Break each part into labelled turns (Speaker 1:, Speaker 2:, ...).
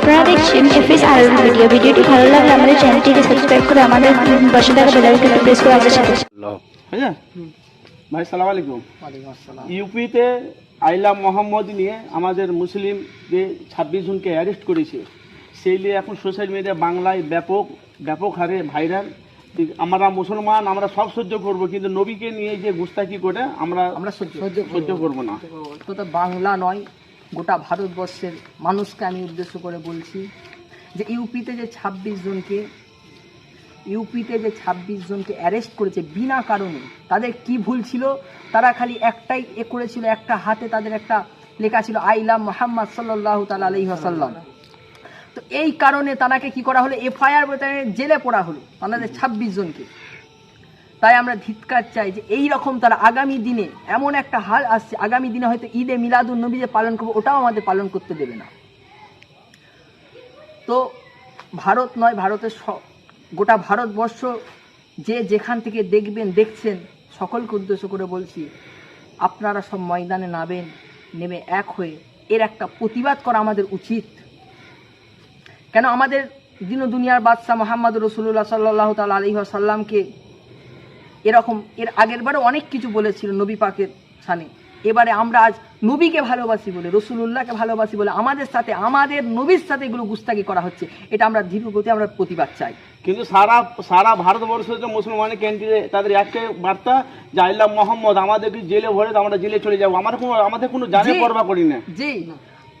Speaker 1: আপনারা দেখছেন এফএস আর ভিডিও ভিডিওটি ভালো লাগলে আমাদের চ্যানেলটিকে সাবস্ক্রাইব করে আমাদের পাশে থাকা বেল আইকনটি প্রেস করে আমাদের সাথে
Speaker 2: হ্যাঁ ভাই সালাম আলাইকুম। ইউপিতে আইলা মোহাম্মদ নিয়ে আমাদের মুসলিম যে ছাব্বিশ জনকে অ্যারেস্ট করেছে সেই নিয়ে এখন সোশ্যাল মিডিয়া বাংলায় ব্যাপক ব্যাপক হারে ভাইরাল আমরা মুসলমান আমরা সব সহ্য করব কিন্তু নবীকে নিয়ে যে গুস্তাকি করে আমরা
Speaker 3: আমরা সহ্য
Speaker 2: সহ্য করব না।
Speaker 3: বাংলা নয় গোটা ভারতবর্ষের মানুষকে আমি উদ্দেশ্য করে বলছি যে ইউপিতে যে ছাব্বিশ জনকে, ইউপিতে যে ছাব্বিশ জনকে অ্যারেস্ট করেছে বিনা কারণে, তাদের কি ভুল ছিল? তারা খালি একটাই এ করেছিল, একটা হাতে তাদের একটা লেখা ছিল আইলাম মোহাম্মদ সাল্লাহ তাল আলহি আসাল্লাম তো এই কারণে তানাকে কি করা হলো? এফআইআর জেলে পড়া হলো তাদের ছাব্বিশ জনকে। তাই আমরা ধিৎকার চাই যে এই রকম তারা আগামী দিনে এমন একটা হাল আসছে, আগামী দিনে হয়তো ঈদে মিলাদুল নবী যে পালন করব, ওটাও আমাদের পালন করতে দেবে না। তো ভারত নয়, ভারতের গোটা ভারতবর্ষ যে যেখান থেকে দেখবেন, দেখছেন, সকলকে উদ্দেশ্য করে বলছি, আপনারা সব ময়দানে নামেন, নেমে এক হয়ে এর একটা প্রতিবাদ করা আমাদের উচিত। কেন আমাদের দিন দুনিয়ার বাদশাহ মোহাম্মদ রসুল্লাহ সাল্লাহ তাল আলী সাল্লামকে এরকম এর আগের বারে অনেক কিছু বলেছিল নবী পাকের সানে এবারে আমরা আজ নবীকে ভালোবাসি বলে রসুলুল্লাহকে ভালোবাসি বলে আমাদের সাথে আমাদের নবীর সাথে এগুলো গুস্তাকি করা হচ্ছে এটা আমরা গতি আমরা প্রতিবাদ চাই।
Speaker 2: কিন্তু সারা সারা ভারতবর্ষের যে মুসলমানের ক্যান্টিনে তাদের একটাই বার্তা যে আল্লাহ মোহাম্মদ আমাদেরকে জেলে ভরে আমরা জেলে চলে যাব। আমার কোনো আমাদের কোনো জানে। পরবা করি না।
Speaker 3: জি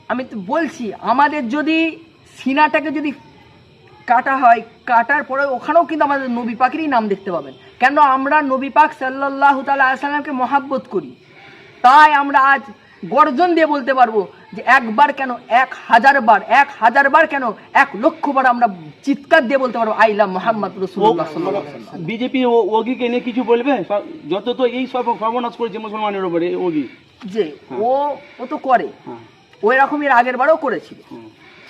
Speaker 3: আমি তো বলছি আমাদের যদি সিনাটাকে যদি কাটা হয় কাটার পরে ওখানেও কিন্তু আমাদের নবী পাকেরই নাম দেখতে পাবেন। কেন আমরা নবী পাক সাল্লাহ তালা আসালামকে মহাব্বত করি। তাই আমরা আজ গর্জন দিয়ে বলতে পারব যে একবার কেন এক হাজার বার এক হাজার বার কেন এক লক্ষ বার আমরা চিৎকার দিয়ে বলতে পারব আইলাম মোহাম্মদ রসুল্লাহ
Speaker 2: বিজেপি ওগিকে নিয়ে কিছু বলবে? যত তো এই সব সর্বনাশ করেছে মুসলমানের উপরে ওগি।
Speaker 3: যে ও ও তো করে।
Speaker 2: হ্যাঁ।
Speaker 3: ও এরকম এর আগের বারও করেছিল।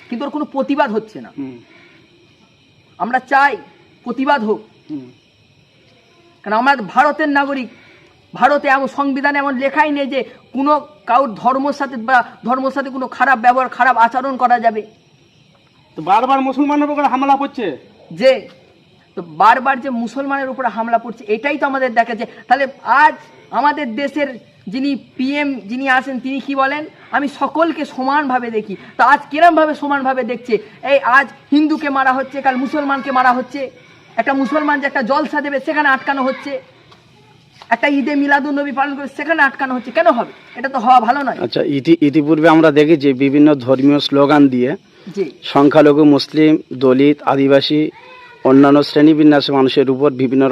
Speaker 3: কিন্তু ওর কোনো প্রতিবাদ হচ্ছে না। আমরা চাই প্রতিবাদ হোক। কারণ আমরা ভারতের নাগরিক ভারতে এমন সংবিধানে এমন লেখাই নেই যে কোনো কারোর ধর্মের সাথে বা ধর্মের সাথে কোনো খারাপ ব্যবহার খারাপ আচরণ করা যাবে
Speaker 2: তো বারবার মুসলমানের উপরে হামলা করছে
Speaker 3: যে তো বারবার যে মুসলমানের উপরে হামলা পড়ছে এটাই তো আমাদের দেখা যে তাহলে আজ আমাদের দেশের যিনি পিএম যিনি আছেন তিনি কি বলেন? আমি সকলকে সমানভাবে দেখি। তো আজ কিরমভাবে সমানভাবে দেখছে? এই আজ হিন্দুকে মারা হচ্ছে কাল মুসলমানকে মারা হচ্ছে। একটা মুসলমান যে একটা জলসা দেবে সেখানে আটকানো হচ্ছে। একটা ঈদে মিলাদুল নবী পালন করে সেখানে আটকানো হচ্ছে। কেন হবে? এটা তো হওয়া ভালো নয়।
Speaker 4: আচ্ছা ইতি ইতিপূর্বে আমরা দেখেছি বিভিন্ন ধর্মীয় স্লোগান দিয়ে সংখ্যালঘু মুসলিম দলিত আদিবাসী অন্যান্য শ্রেণীবিন্যাসের মানুষের উপর বিভিন্ন